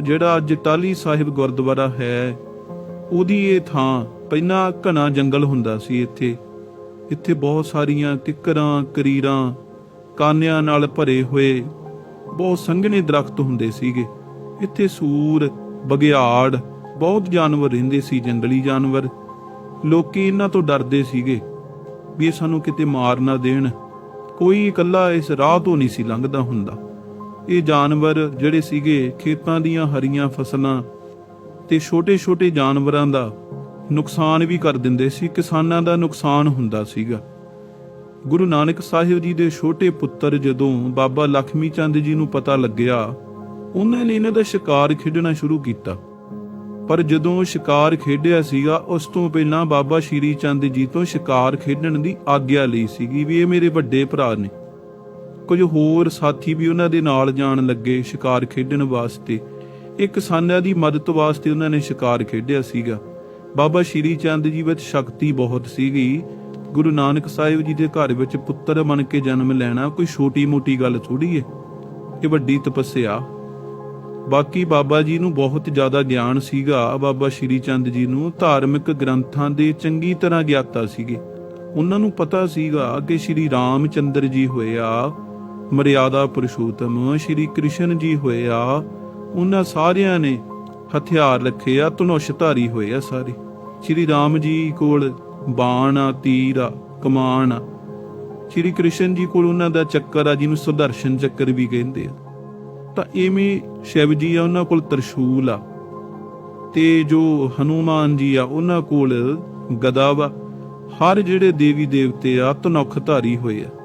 ਜਿਹੜਾ ਅੱਜ ਟਾਲੀ ਸਾਹਿਬ ਗੁਰਦੁਆਰਾ ਹੈ, ਉਹਦੀ ਇਹ ਥਾਂ ਪਹਿਲਾਂ ਘਣਾ ਜੰਗਲ ਹੁੰਦਾ ਸੀ ਇੱਥੇ। ਇੱਥੇ ਬਹੁਤ ਸਾਰੀਆਂ ਕਿੱਕਰਾਂ, ਕਰੀਰਾਂ, ਕਾਨਿਆਂ ਨਾਲ ਭਰੇ ਹੋਏ ਬਹੁਤ ਸੰਘਣੇ ਦਰਖਤ ਹੁੰਦੇ ਸੀਗੇ। ਇੱਥੇ ਸੂਰ ਬਗਿਆੜ ਬਹੁਤ ਜਾਨਵਰ ਰਹਿੰਦੇ ਸੀ, ਜੰਗਲੀ ਜਾਨਵਰ। ਲੋਕੀ ਇਹਨਾਂ ਤੋਂ ਡਰਦੇ ਸੀਗੇ ਵੀ ਇਹ ਸਾਨੂੰ ਕਿਤੇ ਮਾਰ ਨਾ ਦੇਣ। ਕੋਈ ਇਕੱਲਾ ਇਸ ਰਾਹ ਤੋਂ ਨਹੀਂ ਸੀ ਲੰਘਦਾ ਹੁੰਦਾ। ਇਹ ਜਾਨਵਰ ਜਿਹੜੇ ਸੀਗੇ ਖੇਤਾਂ ਦੀਆਂ ਹਰੀਆਂ ਫਸਲਾਂ ਤੇ ਛੋਟੇ-ਛੋਟੇ ਜਾਨਵਰਾਂ ਦਾ ਨੁਕਸਾਨ ਵੀ ਕਰ ਦਿੰਦੇ ਸੀ, ਕਿਸਾਨਾਂ ਦਾ ਨੁਕਸਾਨ ਹੁੰਦਾ ਸੀਗਾ। ਗੁਰੂ ਨਾਨਕ ਸਾਹਿਬ ਜੀ ਦੇ ਛੋਟੇ ਪੁੱਤਰ ਜਦੋਂ ਬਾਬਾ ਲਖਮੀ ਚੰਦ ਜੀ ਨੂੰ ਪਤਾ ਲੱਗਿਆ, ਉਹਨਾਂ ਨੇ ਇਹਨਾਂ ਦਾ ਸ਼ਿਕਾਰ ਖੇਡਣਾ ਸ਼ੁਰੂ ਕੀਤਾ। ਪਰ ਜਦੋਂ ਸ਼ਿਕਾਰ ਖੇਡਿਆ ਸੀਗਾ, ਉਸ ਤੋਂ ਪਹਿਲਾਂ ਬਾਬਾ ਸ਼੍ਰੀ ਚੰਦ ਜੀ ਤੋਂ ਸ਼ਿਕਾਰ ਖੇਡਣ ਦੀ ਆਗਿਆ ਲਈ ਸੀਗੀ ਵੀ ਇਹ ਮੇਰੇ ਵੱਡੇ ਭਰਾ ਨੇ। ਕੁਝ ਹੋਰ ਸਾਥੀ ਵੀ ਉਹਨਾਂ ਦੇ ਨਾਲ ਜਾਣ ਲੱਗੇ ਸ਼ਿਕਾਰ ਖੇਡਣ ਵਾਸਤੇ। ਇਹ ਕਿਸਾਨਾਂ ਦੀ ਮਦਦ ਵਾਸਤੇ ਉਹਨਾਂ ਨੇ ਸ਼ਿਕਾਰ ਖੇਡਿਆ ਸੀਗਾ। ਬਾਬਾ ਸ਼੍ਰੀ ਚੰਦ ਜੀ ਵਿੱਚ ਸ਼ਕਤੀ ਬਹੁਤ ਸੀਗੀ। ਗੁਰੂ ਨਾਨਕ ਸਾਹਿਬ ਜੀ ਦੇ ਘਰ ਵਿੱਚ ਪੁੱਤਰ ਬਣ ਕੇ ਜਨਮ ਲੈਣਾ ਕੋਈ ਛੋਟੀ-ਮੋਟੀ ਗੱਲ ਥੋੜੀ ਏ। ਇਹ ਵੱਡੀ ਤਪੱਸਿਆ। ਬਾਕੀ ਬਾਬਾ ਜੀ ਨੂੰ ਬਹੁਤ ਜ਼ਿਆਦਾ ਗਿਆਨ ਸੀਗਾ। ਬਾਬਾ ਸ਼੍ਰੀ ਚੰਦ ਜੀ ਨੂੰ ਧਾਰਮਿਕ ਗ੍ਰੰਥਾਂ ਦੇ ਚੰਗੀ ਤਰ੍ਹਾਂ ਗਿਆਤਾ ਸੀਗੇ। ਉਹਨਾਂ ਨੂੰ ਪਤਾ ਸੀਗਾ ਕਿ ਸ਼੍ਰੀ ਰਾਮ ਚੰਦਰ ਜੀ ਹੋਏ ਆ। ਮਰਿਆਦਾ ਪੁਰਸ਼ੋਤਮ ਸ਼੍ਰੀ ਕ੍ਰਿਸ਼ਨ ਜੀ ਹੋਏ ਆ ਉਹਨਾਂ ਸਾਰਿਆਂ ਨੇ ਹਥਿਆਰ ਰੱਖੇ ਆ ਧਨੁਸ਼ ਧਾਰੀ ਹੋਏ ਆ ਸਾਰੇ। ਸ਼੍ਰੀ ਰਾਮ ਜੀ ਕੋਲ ਬਾਣ ਆ ਤੀਰ ਆ ਕਮਾਨ। ਆ ਸ਼੍ਰੀ ਕ੍ਰਿਸ਼ਨ ਜੀ ਕੋਲ ਉਹਨਾਂ ਦਾ ਚੱਕਰ ਆ, ਜਿਹਨੂੰ ਸੁਦਰਸ਼ਨ ਚੱਕਰ ਵੀ ਕਹਿੰਦੇ ਆ। ਤਾਂ ਇਵੇਂ ਸ਼ਿਵ ਜੀ ਆ, ਉਹਨਾਂ ਕੋਲ ਤਰਸ਼ੂਲ ਆ। ਤੇ ਜੋ ਹਨੂਮਾਨ ਜੀ ਆ, ਉਹਨਾਂ ਕੋਲ ਗਦਾ ਵਾ। ਹਰ ਜਿਹੜੇ ਦੇਵੀ ਦੇਵਤੇ ਆ ਤਨੁਖ ਧਾਰੀ ਹੋਏ ਆ।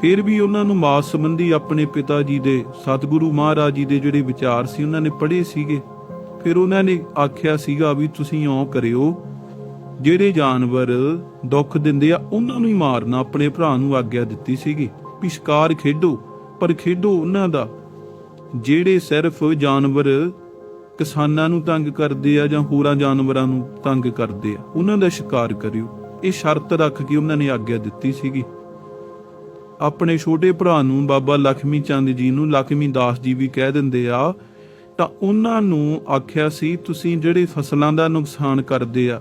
ਫਿਰ ਵੀ ਉਹਨਾਂ ਨੂੰ ਮਾਸ ਸੰਬੰਧੀ ਆਪਣੇ ਪਿਤਾ ਜੀ ਦੇ, ਸਤਿਗੁਰੂ ਮਹਾਰਾਜ ਜੀ ਦੇ ਜਿਹੜੇ ਵਿਚਾਰ ਸੀ, ਉਹਨਾਂ ਨੇ ਪੜ੍ਹੇ ਸੀਗੇ। ਫਿਰ ਉਹਨਾਂ ਨੇ ਆਖਿਆ ਸੀਗਾ ਵੀ ਤੁਸੀਂ ਇਉਂ ਕਰਿਓ, ਜਿਹੜੇ ਜਾਨਵਰ ਦੁੱਖ ਦਿੰਦੇ ਆ, ਉਹਨਾਂ ਨੂੰ ਹੀ ਮਾਰਨਾ, ਆਪਣੇ ਭਰਾ ਨੂੰ ਆਗਿਆ ਦਿੱਤੀ ਸੀਗੀ। ਵੀ ਸ਼ਿਕਾਰ ਖੇਡੋ, ਪਰ ਖੇਡੋ ਉਹਨਾਂ ਦਾ। ਜਿਹੜੇ ਸਿਰਫ ਜਾਨਵਰ ਕਿਸਾਨਾਂ ਨੂੰ ਤੰਗ ਕਰਦੇ ਆ ਜਾਂ ਹੋਰਾਂ ਜਾਨਵਰਾਂ ਨੂੰ ਤੰਗ ਕਰਦੇ ਆ, ਉਹਨਾਂ ਦਾ ਸ਼ਿਕਾਰ ਕਰਿਓ। ਇਹ ਸ਼ਰਤ ਰੱਖ ਕੇ ਉਹਨਾਂ ਨੇ ਆਗਿਆ ਦਿੱਤੀ ਸੀਗੀ। ਆਪਣੇ ਛੋਟੇ ਭਰਾ ਨੂੰ ਬਾਬਾ ਲਖਮੀ ਚੰਦ ਜੀ ਨੂੰ ਲਖਮੀ ਦਾਸ ਜੀ ਵੀ ਕਹਿ ਦਿੰਦੇ ਆ, ਤਾਂ ਉਹਨਾਂ ਨੂੰ ਆਖਿਆ ਸੀ, ਤੁਸੀਂ ਜਿਹੜੇ ਫਸਲਾਂ ਦਾ ਨੁਕਸਾਨ ਕਰਦੇ ਆ,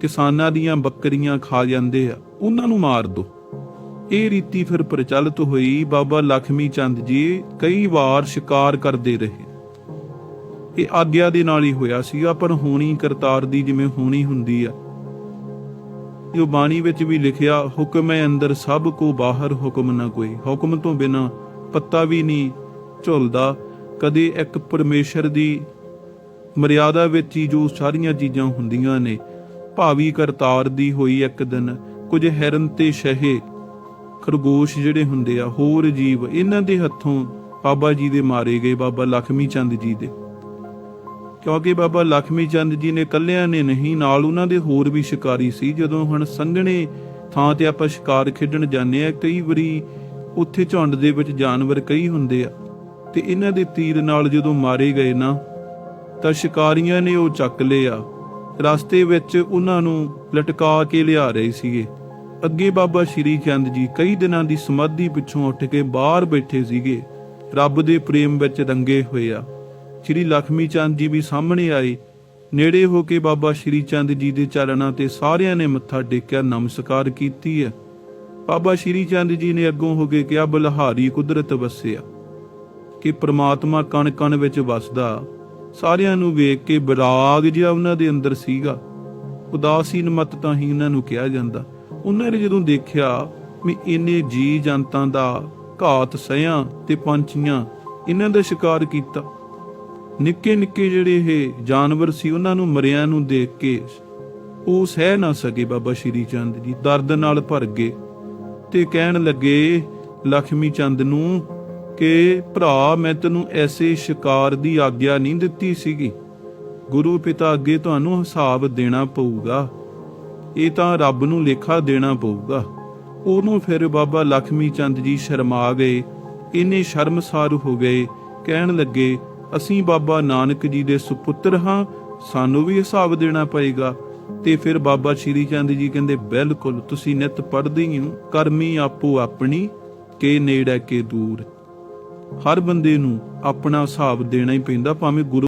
ਕਿਸਾਨਾਂ ਦੀਆਂ ਬੱਕਰੀਆਂ ਖਾ ਜਾਂਦੇ ਆ, ਉਹਨਾਂ ਨੂੰ ਮਾਰ ਦਿਓ ਇਹ ਰੀਤੀ ਫਿਰ ਪ੍ਰਚਲਿਤ ਹੋਈ, ਬਾਬਾ ਲਖਮੀ ਚੰਦ ਜੀ ਕਈ ਵਾਰ ਸ਼ਿਕਾਰ ਕਰਦੇ ਰਹੇ। ਇਹ ਆਗਿਆ ਦੇ ਨਾਲ ਹੀ ਹੋਇਆ ਸੀਗਾ, ਪਰ ਹੋਣੀ ਕਰਤਾਰ ਦੀ ਜਿਵੇਂ ਹੋਣੀ ਹੁੰਦੀ ਆ ਇਹ ਬਾਣੀ ਵਿੱਚ ਵੀ ਲਿਖਿਆ, ਹੁਕਮ ਹੈ ਅੰਦਰ ਸਭ ਕੋ ਬਾਹਰ ਹੁਕਮ ਨਾ ਕੋਈ। ਹੁਕਮ ਤੋਂ ਬਿਨਾ ਪੱਤਾ ਵੀ ਨਹੀਂ ਝੁਲਦਾ। ਕਦੇ ਇੱਕ ਪਰਮੇਸ਼ਰ ਦੀ ਮਰਿਆਦਾ ਵਿੱਚ ਹੀ ਜੋ ਸਾਰੀਆਂ ਚੀਜ਼ਾਂ ਹੁੰਦੀਆਂ ਨੇ, ਭਾਵੀ ਕਰਤਾਰ ਦੀ ਹੋਈ ਇੱਕ ਦਿਨ, ਕੁਝ ਹਿਰਨ ਤੇ ਸ਼ਹੇ, ਖਰਗੋਸ਼ ਜਿਹੜੇ ਹੁੰਦੇ ਆ, ਹੋਰ ਜੀਵ, ਇਹਨਾਂ ਦੇ ਹੱਥੋਂ ਬਾਬਾ ਜੀ ਦੇ ਮਾਰੇ ਗਏ, ਬਾਬਾ ਲਖਮੀ ਚੰਦ ਜੀ ਦੇ। ਕਿਉਂਕਿ ਬਾਬਾ ਲਖਮੀ ਚੰਦ ਜੀ ਨੇ ਕੱਲਿਆਂ ਨੇ ਨਹੀਂ, ਨਾਲ ਉਹਨਾਂ ਦੇ ਹੋਰ ਵੀ ਸ਼ਿਕਾਰੀ ਸੀ। ਜਦੋਂ ਹੁਣ ਸੰਘਣੇ ਥਾਂ ਤੇ ਆਪਾਂ ਸ਼ਿਕਾਰ ਖੇਡਣ ਜਾਂਦੇ ਆ ਕਈ ਵਾਰੀ ਉੱਥੇ ਝੁੰਡ ਦੇ ਵਿੱਚ ਜਾਨਵਰ ਕਈ ਹੁੰਦੇ ਆ। ਤੇ ਇਹਨਾਂ ਦੇ ਤੀਰ ਨਾਲ ਜਦੋਂ ਮਾਰੇ ਗਏ ਨਾ, ਤਾਂ ਸ਼ਿਕਾਰੀਆਂ ਨੇ ਉਹ ਚੱਕ ਲਏ ਆ ਰਸਤੇ ਵਿੱਚ ਉਹਨਾਂ ਨੂੰ ਲਟਕਾ ਕੇ ਲਿਆ ਰਹੇ ਸੀਗੇ। ਅੱਗੇ ਬਾਬਾ ਸ਼੍ਰੀ ਚੰਦ ਜੀ ਕਈ ਦਿਨਾਂ ਦੀ ਸਮਾਧੀ ਪਿੱਛੋਂ ਉੱਠ ਕੇ ਬਾਹਰ ਬੈਠੇ ਸੀਗੇ। ਰੱਬ ਦੇ ਪ੍ਰੇਮ ਵਿੱਚ ਰੰਗੇ ਹੋਏ ਆ। ਸ਼੍ਰੀ ਲਖਮੀ ਚੰਦ ਜੀ ਵੀ ਸਾਹਮਣੇ ਆਏ। ਨੇੜੇ ਹੋ ਕੇ ਬਾਬਾ ਸ਼੍ਰੀ ਚੰਦ ਜੀ ਦੇ ਚਰਨਾਂ ਤੇ ਸਾਰਿਆਂ ਨੇ ਮੱਥਾ ਟੇਕਿਆ, ਨਮਸਕਾਰ ਕੀਤੀ ਹੈ। ਬਾਬਾ ਸ਼੍ਰੀ ਚੰਦ ਜੀ ਨੇ ਅੱਗੋਂ ਹੋ ਕੇ ਕਿਹਾ, ਬਲਹਾਰੀ ਕੁਦਰਤ ਵਸਿਆ, ਕਿ ਪ੍ਰਮਾਤਮਾ ਕਣ ਕਣ ਵਿੱਚ ਵਸਦਾ। ਸਾਰਿਆਂ ਨੂੰ ਵੇਖ ਕੇ ਵਿਰਾਗ ਜਿਹਾ ਉਹਨਾਂ ਦੇ ਅੰਦਰ ਸੀਗਾ। ਉਦਾਸੀਨ ਮਤ ਤਾਂ ਹੀ ਇਹਨਾਂ ਨੂੰ ਕਿਹਾ ਜਾਂਦਾ। ਉਹਨਾਂ ਨੇ ਜਦੋਂ ਦੇਖਿਆ ਵੀ ਇਹਨੇ ਜੀ ਜਨਤਾਂ ਦਾ ਘਾਤ ਸਿਆਂ ਤੇ ਪੰਛੀਆਂ, ਇਹਨਾਂ ਦਾ ਸ਼ਿਕਾਰ ਕੀਤਾ। ਨਿੱਕੇ ਨਿੱਕੇ ਜਿਹੜੇ ਇਹ ਜਾਨਵਰ ਸੀ, ਉਹਨਾਂ ਨੂੰ ਮਰਿਆਂ ਨੂੰ ਦੇਖ ਕੇ ਉਹ ਸਹਿ ਨਾ ਸਕੇ ਬਾਬਾ ਸ਼੍ਰੀ ਚੰਦ ਜੀ। ਦਰਦ ਨਾਲ ਭਰ ਗਏ ਤੇ ਕਹਿਣ ਲੱਗੇ, ਲਖਮੀ ਚੰਦ ਨੂੰ ਕਿ ਭਰਾ, ਮੈਂ ਤੈਨੂੰ ਐਸੇ ਸ਼ਿਕਾਰ ਦੀ ਆਗਿਆ ਨਹੀਂ ਦਿੱਤੀ ਸੀਗੀ। ਗੁਰੂ ਪਿਤਾ ਅੱਗੇ ਤੁਹਾਨੂੰ ਹਿਸਾਬ ਦੇਣਾ ਪਊਗਾ। ਇਹ ਤਾਂ ਰੱਬ ਨੂੰ ਲੇਖਾ ਦੇਣਾ ਪਊਗਾ। ਉਹਨੂੰ ਫਿਰ ਬਾਬਾ ਲਖਮੀ ਚੰਦ ਜੀ ਸ਼ਰਮਾ ਗਏ। ਇੰਨੇ ਸ਼ਰਮਸਾਰ ਹੋ ਗਏ। ਕਹਿਣ ਲੱਗੇ ਅਸੀਂ ਬਾਬਾ ਨਾਨਕ ਜੀ ਦੇ ਸੁਪੁੱਤਰ ਹਾਂ, ਸਾਨੂੰ ਵੀ ਹਿਸਾਬ ਦੇਣਾ ਪਏਗਾ। ਤੇ ਫਿਰ ਬਾਬਾ ਸ਼੍ਰੀ ਚੰਦ ਜੀ ਕਹਿੰਦੇ, ਬਿਲਕੁਲ, ਤੁਸੀਂ ਨਿਤ ਪੜਦੇ ਹੀ ਹੋ, ਕਰਮੀ ਆਪੋ ਆਪਣੀ, ਕੇ ਨੇੜੇ ਕੇ ਦੂਰ। ਹਰ ਬੰਦੇ ਨੂੰ ਆਪਣਾ ਹਿਸਾਬ ਦੇਣਾ ਹੀ ਪੈਂਦਾ, ਭਾਵੇਂ ਗੁਰੂ